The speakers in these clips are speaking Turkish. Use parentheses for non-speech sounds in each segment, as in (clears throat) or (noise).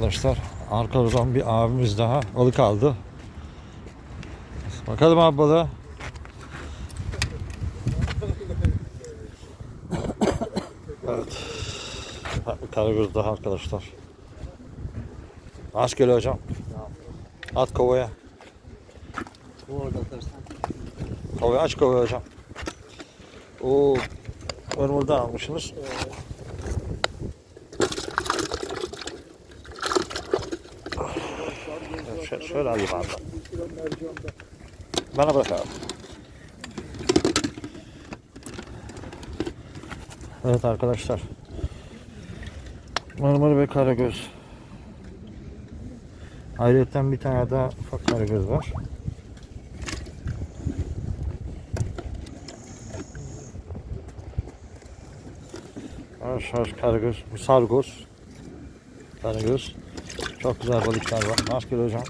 Arkadaşlar arkadan bir abimiz daha balık aldı. Bakalım abi balığa. Evet. Karagöz daha arkadaşlar. Aç geliyor hocam. At kovaya. Kovaya aç kovaya hocam. Oo. Örmur'dan almışsınız. Şöyle, şöyle alayım abi. Bana bırak abi. Evet arkadaşlar. Marmara ve Karagöz. Ayrıca bir tane daha ufak Karagöz var. Yavaş Karagöz, Sargoz. Karagöz. Çok güzel balıklar var. Maskeli hocam.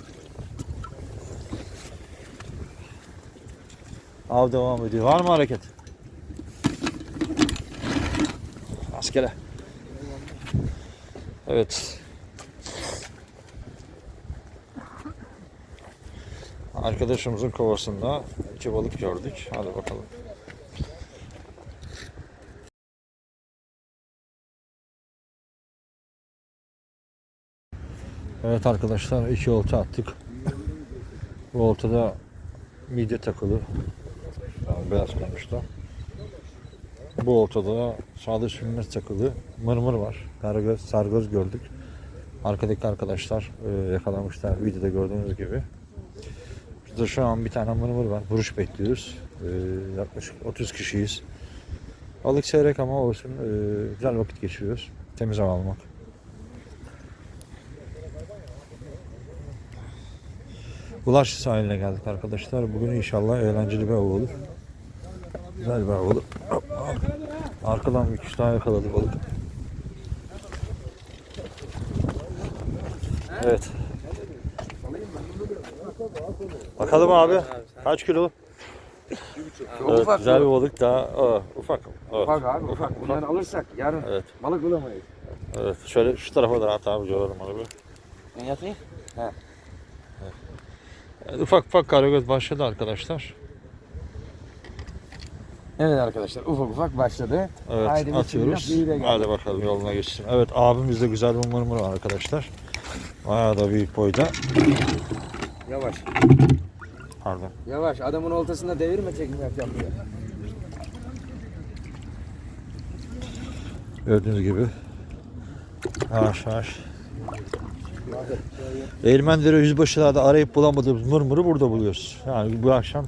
Av devam ediyor. Var mı hareket? Maskele. Evet. Arkadaşımızın kovasında iki balık gördük. Hadi bakalım. Evet arkadaşlar iki olta attık. Bu oltada midye takılı. Yani beyaz konuşta. Bu oltada sade sünnet takılı mırmır var. Karagöz, sargöz gördük. Arkadaki arkadaşlar e, yakalamışlar videoda gördüğünüz gibi. Burada şu an bir tane mırmır var. Vuruş bekliyoruz. E, yaklaşık 30 kişiyiz. Balık seyrek ama olsun e, güzel vakit geçiriyoruz. Temiz hava almak. Ulaş sahiline geldik arkadaşlar. Bugün inşallah eğlenceli bir av olur. Güzel bir av olur. Arkadan bir kuş daha yakaladı balık. Evet. Bakalım abi. Kaç kilo? Evet, ufak güzel bir balık daha. Aa, ufak. Evet. Ufak abi ufak. Bunları alırsak yarın Evet. balık bulamayız. Evet. Şöyle şu tarafa da at abi görelim abi. Ben yatayım. Evet, ufak ufak karagöz başladı arkadaşlar. Evet arkadaşlar ufak ufak başladı. Evet Haydi atıyoruz. de. Hadi bakalım yoluna geçsin. Evet abimizde güzel bir mırmır var arkadaşlar. Bayağı da büyük boyda. Yavaş. Pardon. Yavaş. Adamın oltasında devirme yapacağım diye. Gördüğünüz gibi. Yavaş yavaş. Değirmendere yüzbaşılarda arayıp bulamadığımız mırmırı burada buluyoruz. Yani bu akşam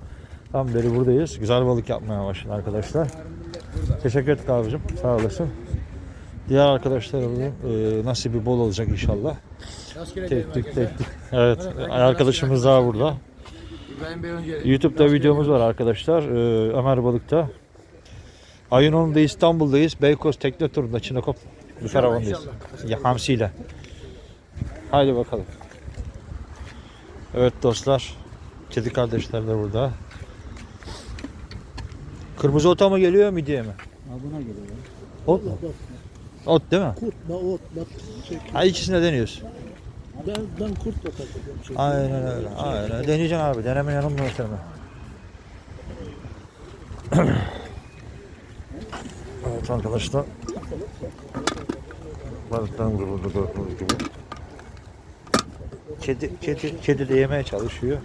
tam beri buradayız. Güzel balık yapmaya başladı arkadaşlar. Teşekkür ettik abicim. Sağ olasın. Diğer arkadaşlarımızın e, nasibi bol olacak inşallah. Tek tek. Evet. Arkadaşımız daha burada. YouTube'da videomuz var arkadaşlar. Ee, Ömer Balık'ta. Ayın 10'unda İstanbul'dayız. Beykoz Tekne Turu'nda Çinekop bir karavandayız. Ya, hamsiyle. Haydi bakalım. Evet dostlar. Kedi kardeşler de burada. Kırmızı ota mı geliyor midye mi? Buna geliyor. Ot mu? Ot değil mi? Kurt, da ot, da şey. Ha ikisini de deniyoruz. Ben, ben kurt da takacağım. Şey. Aynen öyle. Aynen. Deneyeceğim abi. Deneme yanılmıyor seni. (clears throat) evet arkadaşlar. Balıklarımız burada gördüğünüz gibi. Kedi, kedi, kedi de yemeye çalışıyor.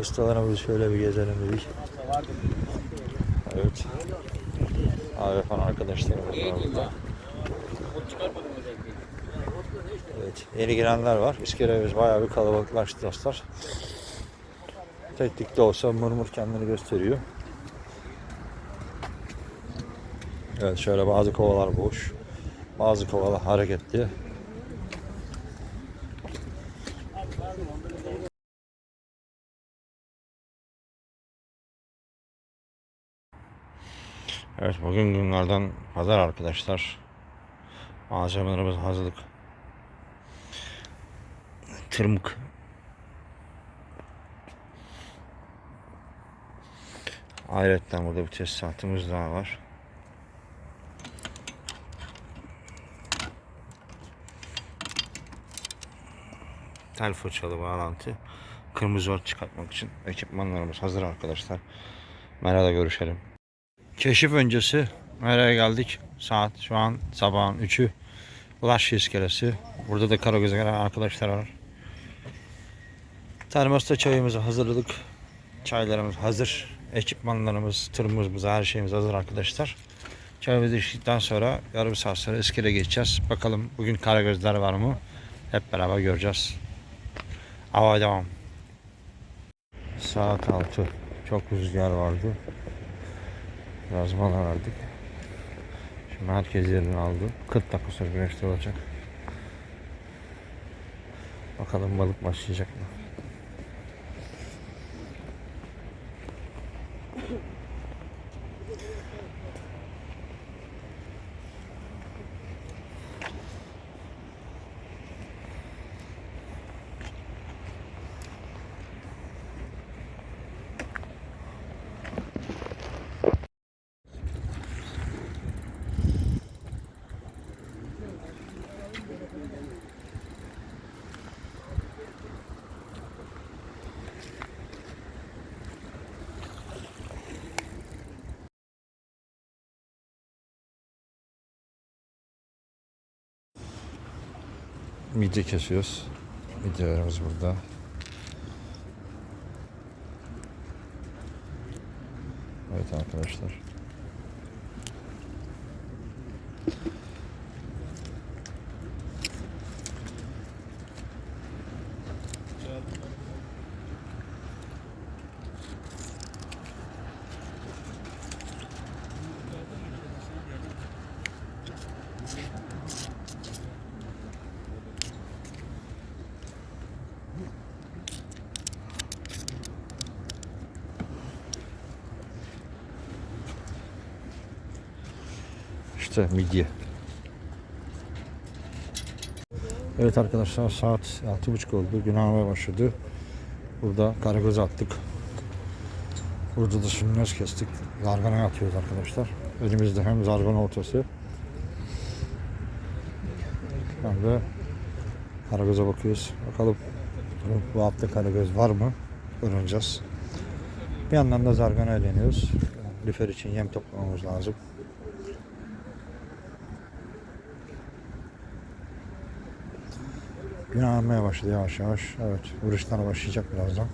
Ustalarımızı şöyle bir gezelim dedik. Evet. Abi yapan arkadaşlarımız var burada. Evet, yeni girenler var. İskelemiz bayağı bir kalabalıklaştı dostlar. Teknik de olsa mırmır kendini gösteriyor. Evet şöyle bazı kovalar boş. Bazı kovalar hareketli. Evet bugün günlerden pazar arkadaşlar. Malzemelerimiz hazırlık. Tırmık. Ayrıca burada bir test saatimiz daha var. tel fırçalı bağlantı. Kırmızı ot çıkartmak için ekipmanlarımız hazır arkadaşlar. Mera'da görüşelim. Keşif öncesi Mera'ya geldik. Saat şu an sabahın 3'ü. Ulaş iskelesi. Burada da Karagöz'e arkadaşlar var. Termosta çayımızı hazırladık. Çaylarımız hazır. Ekipmanlarımız, tırmızımız, her şeyimiz hazır arkadaşlar. Çayımızı içtikten sonra yarım saat sonra iskele geçeceğiz. Bakalım bugün Karagözler var mı? Hep beraber göreceğiz. Hava devam. Saat 6. Çok rüzgar vardı. Biraz mola verdik. Şimdi herkes yerini aldı. 40 dakika sonra güneşte olacak. Bakalım balık başlayacak mı? Midye kesiyoruz. Midyelerimiz burada. Evet arkadaşlar. İşte midye. Evet arkadaşlar saat 6.30 oldu. Gün ağmaya başladı. Burada karagöz attık. Burada da sünnes kestik. Zargana atıyoruz arkadaşlar. Elimizde hem zargana ortası hem de karagöze bakıyoruz. Bakalım bu hafta karagöz var mı? Öğreneceğiz. Bir yandan da zargana eğleniyoruz. Lüfer için yem toplamamız lazım. Gün ağarmaya başladı yavaş yavaş. Evet, vuruşlar başlayacak birazdan.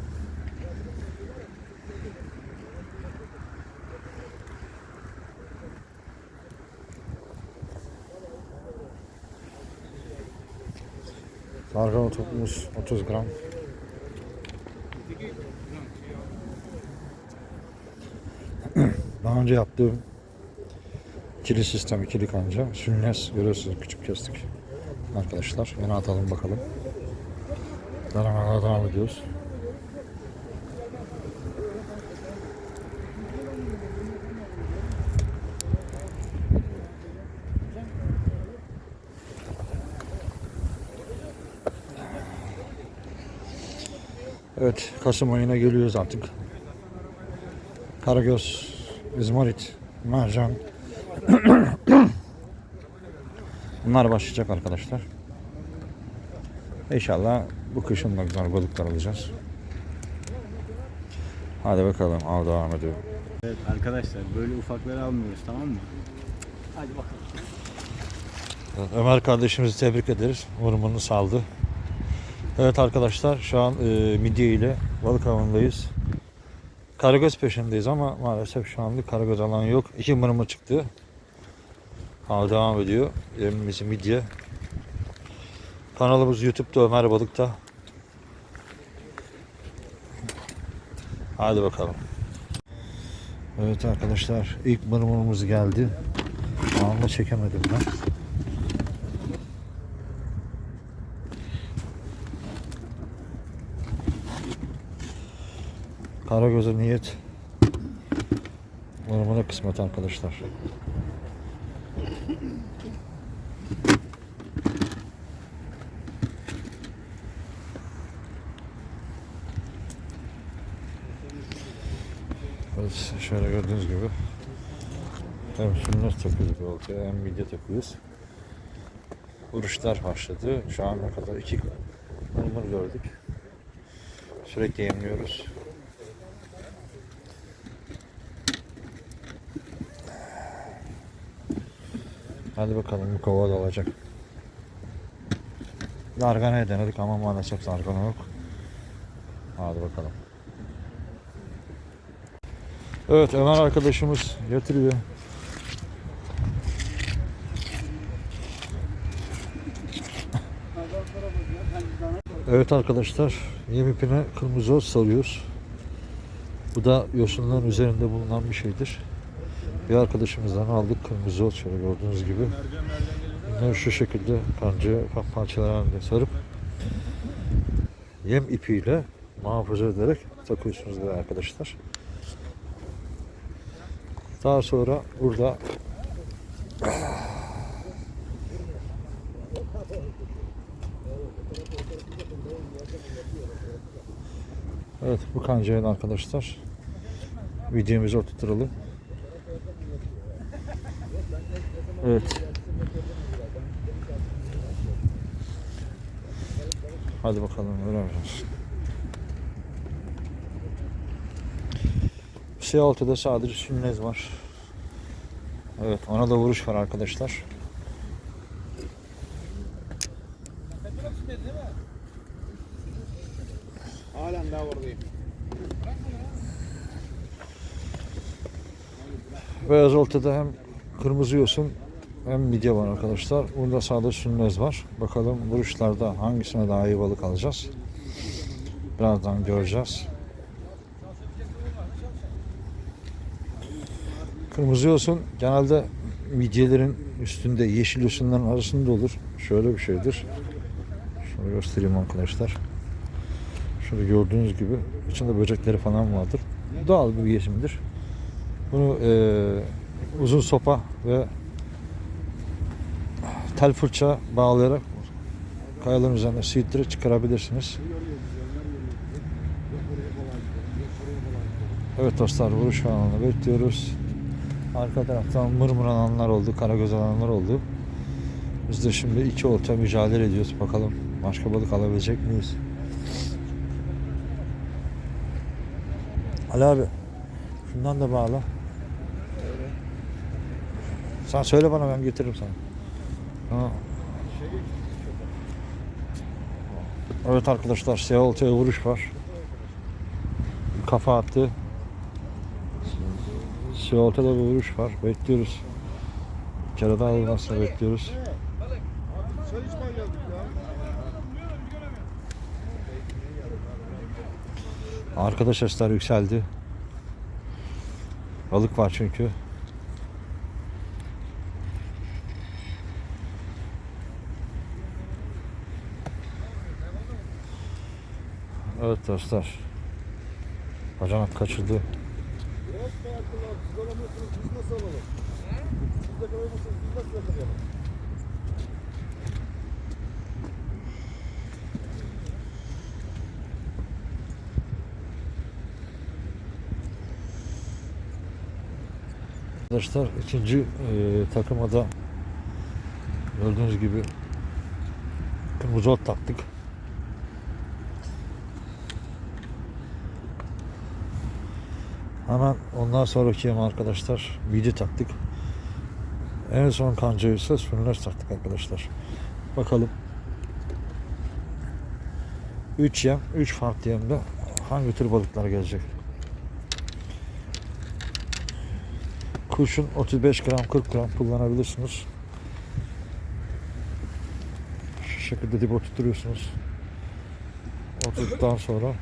Zargana topumuz 30 gram. Daha önce yaptığım ikili sistem, ikili kanca. Sünnes görüyorsunuz küçük kestik. Arkadaşlar yana atalım bakalım. Daramalara devam ediyoruz. Evet, Kasım ayına geliyoruz artık. Karagöz, İzmarit, Mercan. Bunlar başlayacak arkadaşlar. İnşallah bu kışın da güzel balıklar alacağız. Hadi bakalım av devam ediyor. Evet arkadaşlar böyle ufakları almıyoruz tamam mı? Hadi bakalım. Ömer kardeşimizi tebrik ederiz. Vurumunu saldı. Evet arkadaşlar şu an e, midye ile balık avındayız. Karagöz peşindeyiz ama maalesef şu anlık karagöz alan yok. İki mırmır çıktı. Av devam ediyor. Yemimiz midye. Kanalımız YouTube'da Ömer Balık'ta. Hadi bakalım. Evet arkadaşlar ilk mırmırımız geldi. Anında çekemedim ben. Karagöz'e niyet. Mırmıra kısmet arkadaşlar. Evet, şöyle gördüğünüz gibi hem sünnet takıyoruz bir oltaya hem midye takıyoruz. Vuruşlar başladı. Şu ana kadar iki mırmır gördük. Sürekli yemliyoruz. Hadi bakalım bu kova da olacak. Dargana'ya denedik ama maalesef dargana yok. Hadi bakalım. Evet Ömer arkadaşımız getiriyor. Evet arkadaşlar yem ipine kırmızı ot sarıyoruz. Bu da yosunların üzerinde bulunan bir şeydir. Bir arkadaşımızdan aldık kırmızı ot şöyle gördüğünüz gibi. Bunları şu şekilde ufak parçalar halinde sarıp yem ipiyle muhafaza ederek takıyorsunuz da arkadaşlar. Daha sonra burada Evet bu kancayı da arkadaşlar videomuzu oturtalım. Evet. Hadi bakalım öğreneceğiz. Şey altıda sadece sünnez var. Evet ona da vuruş var arkadaşlar. Halen daha oradayım. Beyaz oltada hem kırmızı yosun hem midye var arkadaşlar. Bunda sağda sünnez var. Bakalım vuruşlarda hangisine daha iyi balık alacağız. Birazdan göreceğiz. Kırmızı yosun genelde midyelerin üstünde yeşil yosunların arasında olur. Şöyle bir şeydir. Şunu göstereyim arkadaşlar. Şurada gördüğünüz gibi içinde böcekleri falan vardır. Doğal bir yeşimdir. Bunu eee, uzun sopa ve tel fırça bağlayarak kayaların üzerine sildirip çıkarabilirsiniz. Evet dostlar vuruş kanalını bekliyoruz. Arka taraftan mırmır alanlar oldu, karagöz alanlar oldu. Biz de şimdi iki orta mücadele ediyoruz. Bakalım başka balık alabilecek miyiz? Ali abi şundan da bağla. Sen söyle bana ben getiririm sana. Ha. Evet arkadaşlar siyah oltaya vuruş var. Kafa attı. Siyah oltada bir vuruş var. Bekliyoruz. Daha alınmasını bekliyoruz. Arkadaş sesler yükseldi. Balık var çünkü. Evet dostlar. Bacanak kaçırdı. Arkadaşlar ikinci e, takıma gördüğünüz gibi kırmızı ot taktık. Hemen ondan sonraki yeme arkadaşlar midye taktık. En son kancayı ise sünneş taktık arkadaşlar. Bakalım. 3 yem, 3 farklı yemde hangi tür balıklar gelecek? Kurşun 35 gram 40 gram kullanabilirsiniz. Şu şekilde dip oturtuyorsunuz. Oturduktan sonra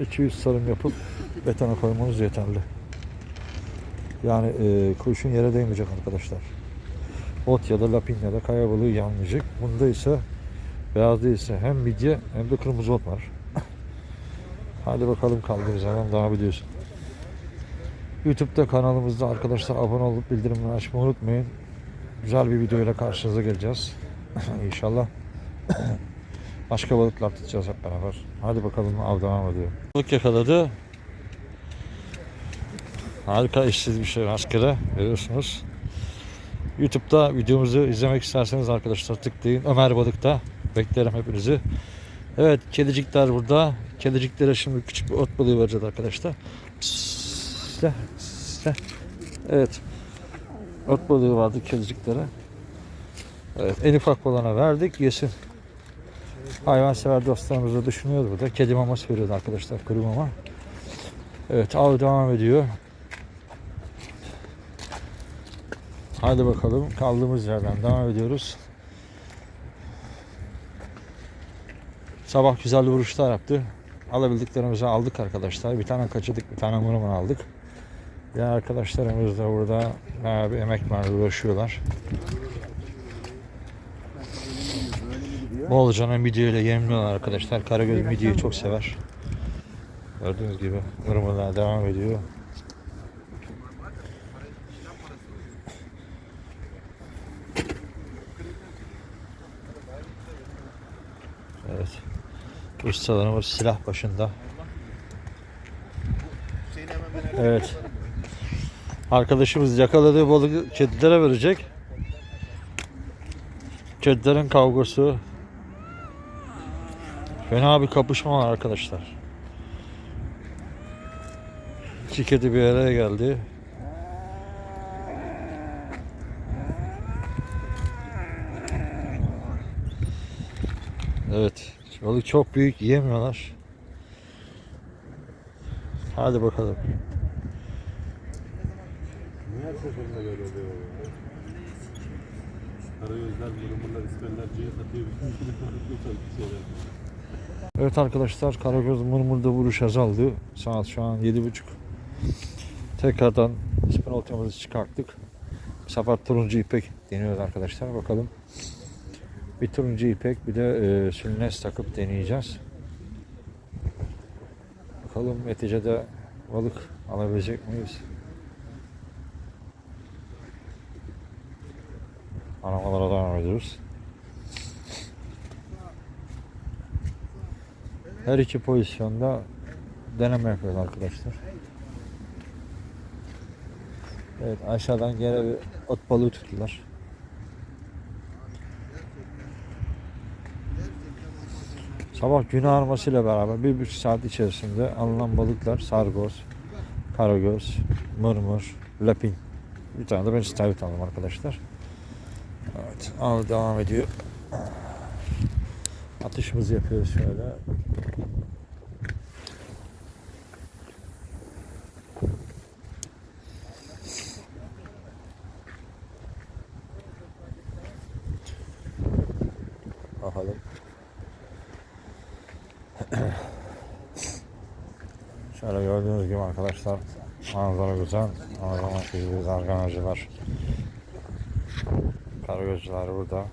200 sarım yapıp betona koymanız yeterli. Yani e, kurşun yere değmeyecek arkadaşlar. Ot ya da lapin ya da kaya balığı yanmayacak. Bunda ise beyazda ise hem midye hem de kırmızı ot var. (laughs) Hadi bakalım kaldığımız zaman daha biliyorsun. YouTube'da kanalımızda arkadaşlar abone olup bildirimleri açmayı unutmayın. Güzel bir videoyla karşınıza geleceğiz. (laughs) İnşallah. (clears throat) Başka balıklar tutacağız hep beraber. Hadi bakalım av devam ediyor. Balık yakaladı. Harika eşsiz bir şey rastgele görüyorsunuz. YouTube'da videomuzu izlemek isterseniz arkadaşlar tıklayın. Ömer Balık'ta beklerim hepinizi. Evet kedicikler burada. Kediciklere şimdi küçük bir ot balığı vereceğiz arkadaşlar. Sle, sle. Evet. Ot balığı vardı kediciklere. Evet, en ufak olana verdik yesin. Hayvansever dostlarımız da düşünüyor burada. Kedi maması veriyordu arkadaşlar kuru mama. Evet av devam ediyor. Hadi bakalım kaldığımız yerden devam ediyoruz. Sabah güzel vuruşlar yaptı. Alabildiklerimizi aldık arkadaşlar. Bir tane kaçırdık, bir tane mırmır aldık. Diğer arkadaşlarımız da burada bayağı bir emek var, uğraşıyorlar. Bolca'nın midye ile yemliyorlar arkadaşlar. Karagöz midyeyi çok sever. Gördüğünüz gibi mırmırlar devam ediyor. Evet. Ustalarımız silah başında. Evet. Arkadaşımız yakaladığı balığı kedilere verecek. Kedilerin kavgası. Fena bir kapışma var arkadaşlar. İki kedi bir araya geldi. Evet. Balık çok büyük yiyemiyorlar. Hadi bakalım. Her seferinde böyle oluyor. Karagözler, mırmırlar, ispenler, cihaz atıyor. Bütün şeyler. Evet arkadaşlar Karagöz Mırmır'da vuruş azaldı. Saat şu an 7.30. Tekrardan spinoltamızı çıkarttık. Bu sefer turuncu ipek deniyoruz arkadaşlar. Bakalım. Bir turuncu ipek bir de e, sülnes takıp deneyeceğiz. Bakalım neticede balık alabilecek miyiz? Aramalara devam ediyoruz. Her iki pozisyonda deneme yapıyoruz arkadaşlar. Evet aşağıdan gene bir ot balığı tuttular. Sabah gün ağarmasıyla beraber bir buçuk saat içerisinde alınan balıklar sargoz, karagöz, mırmır, lapin. Bir tane de ben istavrit aldım arkadaşlar. Evet av devam ediyor. Atışımızı yapıyoruz şöyle. Bakalım. (clears throat) Şöyle gördüğünüz gibi arkadaşlar manzara güzel. Manzara gibi zarganacılar. Karagözcüler burada.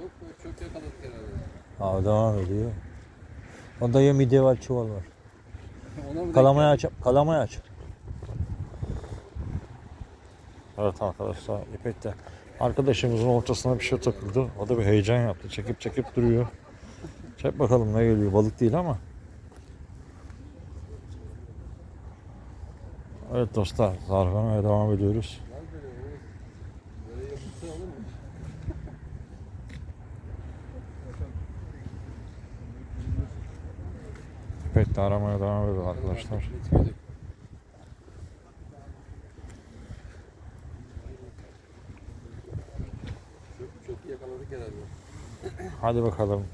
Yok çok yakaladık herhalde. Abi devam ediyor. Onda ya midye var çuval var. Kalamayı aç. Kalamayı aç. Evet arkadaşlar İpek de arkadaşımızın ortasına bir şey takıldı. O da bir heyecan yaptı. Çekip çekip duruyor. Çek bakalım ne geliyor. Balık değil ama. Evet dostlar zarganaya devam ediyoruz. İpek de aramaya devam ediyor arkadaşlar. Çok, çok yakaladık herhalde. Hadi bakalım.